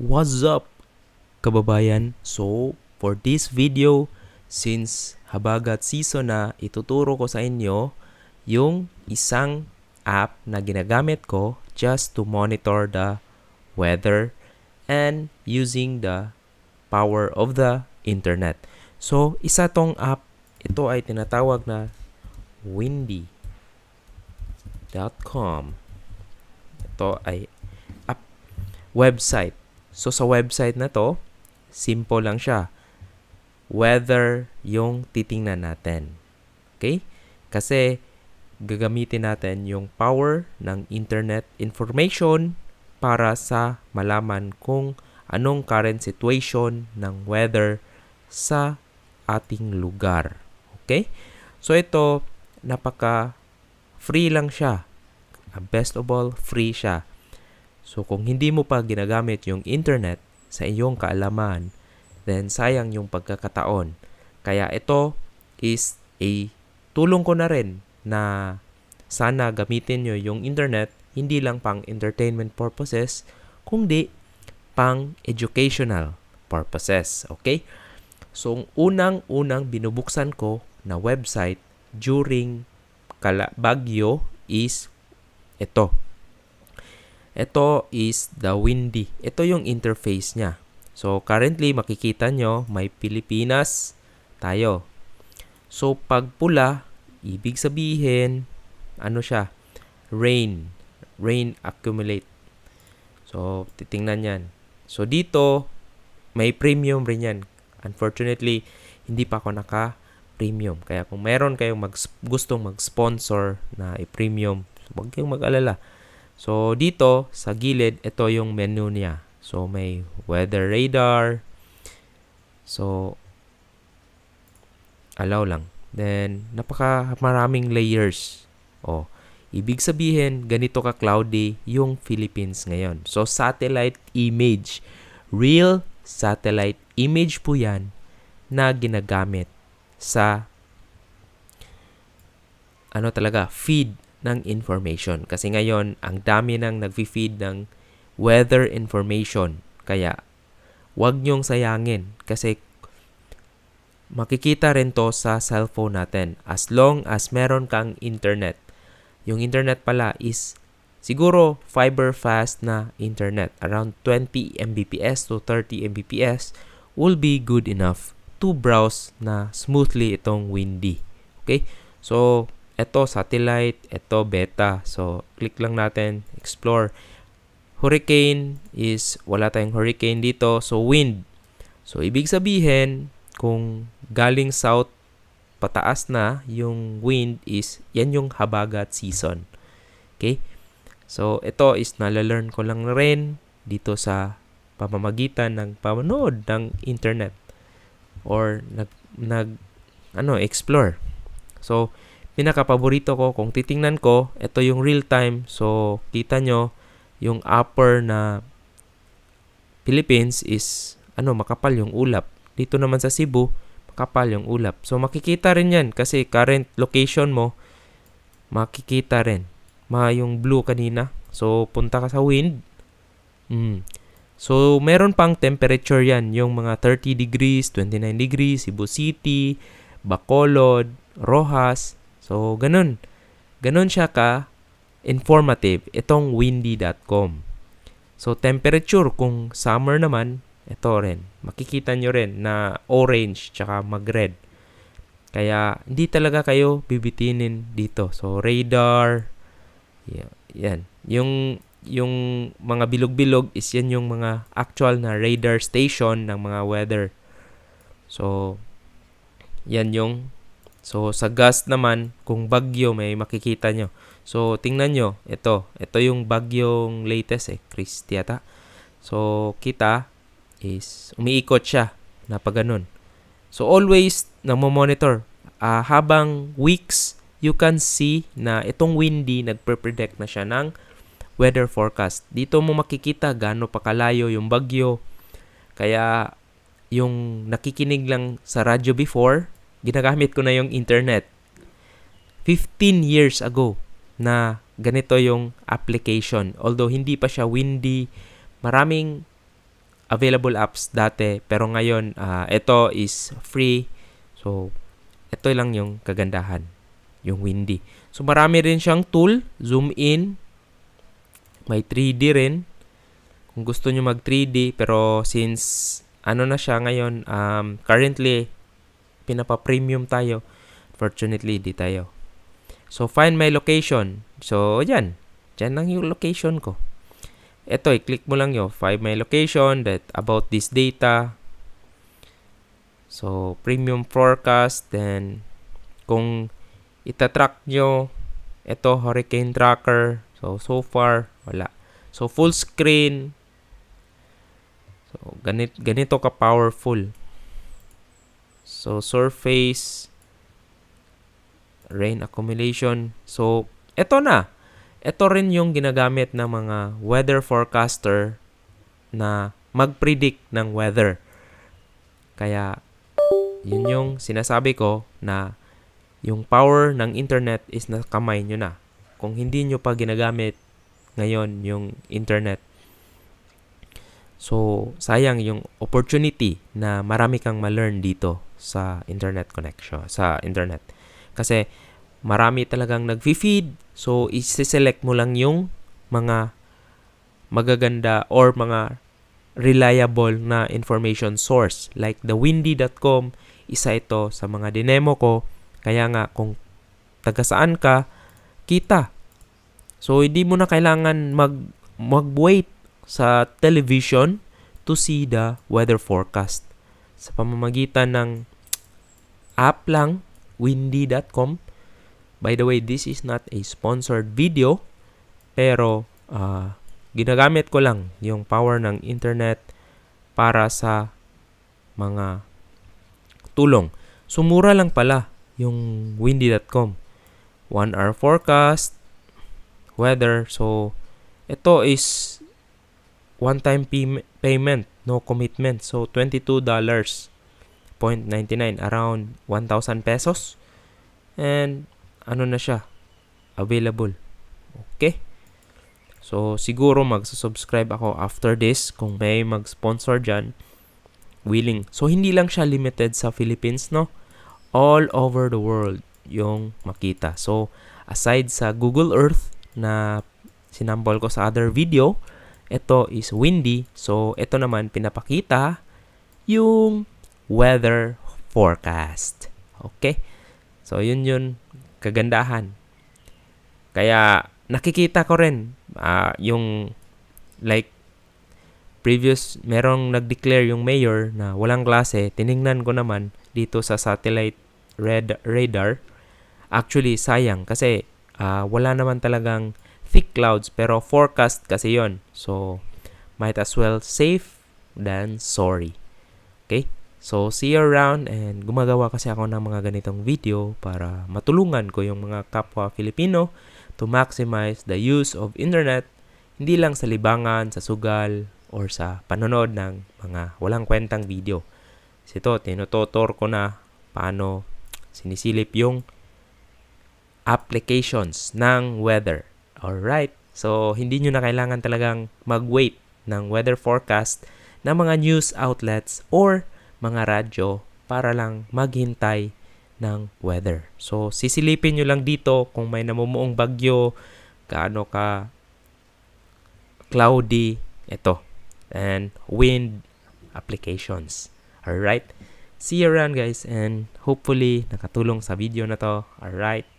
What's up, kababayan? So, for this video, since habagat season na, ituturo ko sa inyo yung isang app na ginagamit ko just to monitor the weather and using the power of the internet. So, isa tong app, ito ay tinatawag na windy.com. Ito ay app website. So sa website na to, simple lang siya. Weather yung titingnan natin. Okay? Kasi gagamitin natin yung power ng internet information para sa malaman kung anong current situation ng weather sa ating lugar. Okay? So ito, napaka free lang siya. Best of all, free siya. So kung hindi mo pa ginagamit yung internet sa iyong kaalaman, then sayang yung pagkakataon. Kaya ito is a tulong ko na rin na sana gamitin nyo yung internet hindi lang pang entertainment purposes, kundi pang educational purposes. Okay? So, unang-unang binubuksan ko na website during bagyo is ito. Ito is the Windy. Ito yung interface niya. So, currently, makikita nyo, may Pilipinas tayo. So, pag pula, ibig sabihin, ano siya? Rain. Rain accumulate. So, titingnan yan. So, dito, may premium rin yan. Unfortunately, hindi pa ako naka-premium. Kaya kung meron kayong mag gustong mag-sponsor na i-premium, huwag kayong mag-alala So, dito sa gilid, ito yung menu niya. So, may weather radar. So, allow lang. Then, napaka maraming layers. Oh, ibig sabihin, ganito ka cloudy yung Philippines ngayon. So, satellite image. Real satellite image po yan na ginagamit sa ano talaga, feed ng information. Kasi ngayon, ang dami nang nag-feed ng weather information. Kaya, wag nyong sayangin. Kasi, makikita rin to sa cellphone natin. As long as meron kang internet. Yung internet pala is siguro fiber fast na internet. Around 20 Mbps to 30 Mbps will be good enough to browse na smoothly itong windy. Okay? So, ito satellite, ito beta. So, click lang natin, explore. Hurricane is, wala tayong hurricane dito. So, wind. So, ibig sabihin, kung galing south, pataas na, yung wind is, yan yung habagat season. Okay? So, ito is nalalearn ko lang rin dito sa pamamagitan ng pamanood ng internet or nag, nag ano, explore. So, pinaka-paborito ko, kung titingnan ko, ito yung real time. So, kita nyo, yung upper na Philippines is, ano, makapal yung ulap. Dito naman sa Cebu, makapal yung ulap. So, makikita rin yan kasi current location mo, makikita rin. Ma yung blue kanina. So, punta ka sa wind. Mm. So, meron pang temperature yan. Yung mga 30 degrees, 29 degrees, Cebu City, Bacolod, Rojas, So, ganun. Ganun siya ka informative itong windy.com. So, temperature kung summer naman, ito rin. Makikita nyo rin na orange tsaka mag-red. Kaya, hindi talaga kayo bibitinin dito. So, radar, yan. Yung, yung mga bilog-bilog is yan yung mga actual na radar station ng mga weather. So, yan yung So, sa gas naman, kung bagyo, may makikita nyo. So, tingnan nyo, ito. Ito yung bagyong latest eh, Chris yata. So, kita is umiikot siya na pag ganun. So, always namo-monitor. Uh, habang weeks, you can see na itong windy, nagpre-predict na siya ng weather forecast. Dito mo makikita gaano pa kalayo yung bagyo. Kaya, yung nakikinig lang sa radyo before, ginagamit ko na yung internet. 15 years ago na ganito yung application. Although hindi pa siya windy, maraming available apps dati pero ngayon ah, ito is free. So ito lang yung kagandahan, yung Windy. So marami rin siyang tool, zoom in, may 3D rin. Kung gusto nyo mag 3D pero since ano na siya ngayon, um, currently pinapa-premium tayo. Fortunately, di tayo. So, find my location. So, yan. Diyan lang yung location ko. Ito, i-click mo lang yung find my location, that about this data. So, premium forecast. Then, kung itatrack nyo, ito, hurricane tracker. So, so far, wala. So, full screen. So, ganit, ganito ka-powerful. So, surface, rain accumulation. So, ito na. Ito rin yung ginagamit ng mga weather forecaster na mag-predict ng weather. Kaya, yun yung sinasabi ko na yung power ng internet is na kamay nyo na. Kung hindi nyo pa ginagamit ngayon yung internet, so sayang yung opportunity na marami kang ma-learn dito sa internet connection, sa internet. Kasi marami talagang nag-feed, so isi-select mo lang yung mga magaganda or mga reliable na information source. Like the windy.com, isa ito sa mga dinemo ko. Kaya nga, kung taga saan ka, kita. So, hindi mo na kailangan mag, mag-wait sa television to see the weather forecast. Sa pamamagitan ng app lang, windy.com. By the way, this is not a sponsored video, pero uh, ginagamit ko lang yung power ng internet para sa mga tulong. Sumura lang pala yung windy.com. One hour forecast, weather. So, ito is one-time pay- payment, no commitment. So, $22.99, around 1,000 pesos. And, ano na siya, available. Okay? So, siguro magsusubscribe ako after this kung may mag-sponsor dyan. Willing. So, hindi lang siya limited sa Philippines, no? All over the world yung makita. So, aside sa Google Earth na sinambol ko sa other video, ito is windy. So, ito naman pinapakita yung weather forecast. Okay? So, yun yun kagandahan. Kaya, nakikita ko rin uh, yung like previous merong nag-declare yung mayor na walang klase tiningnan ko naman dito sa satellite red radar actually sayang kasi uh, wala naman talagang thick clouds pero forecast kasi yon so might as well safe than sorry okay so see you around and gumagawa kasi ako ng mga ganitong video para matulungan ko yung mga kapwa Filipino to maximize the use of internet hindi lang sa libangan, sa sugal, or sa panonood ng mga walang kwentang video. Kasi ito, tinututor ko na paano sinisilip yung applications ng weather. Alright, so hindi nyo na kailangan talagang mag-wait ng weather forecast ng mga news outlets or mga radyo para lang maghintay ng weather. So, sisilipin nyo lang dito kung may namumuong bagyo, kaano ka cloudy, ito. And wind applications. Alright? See you around guys and hopefully nakatulong sa video na to. Alright?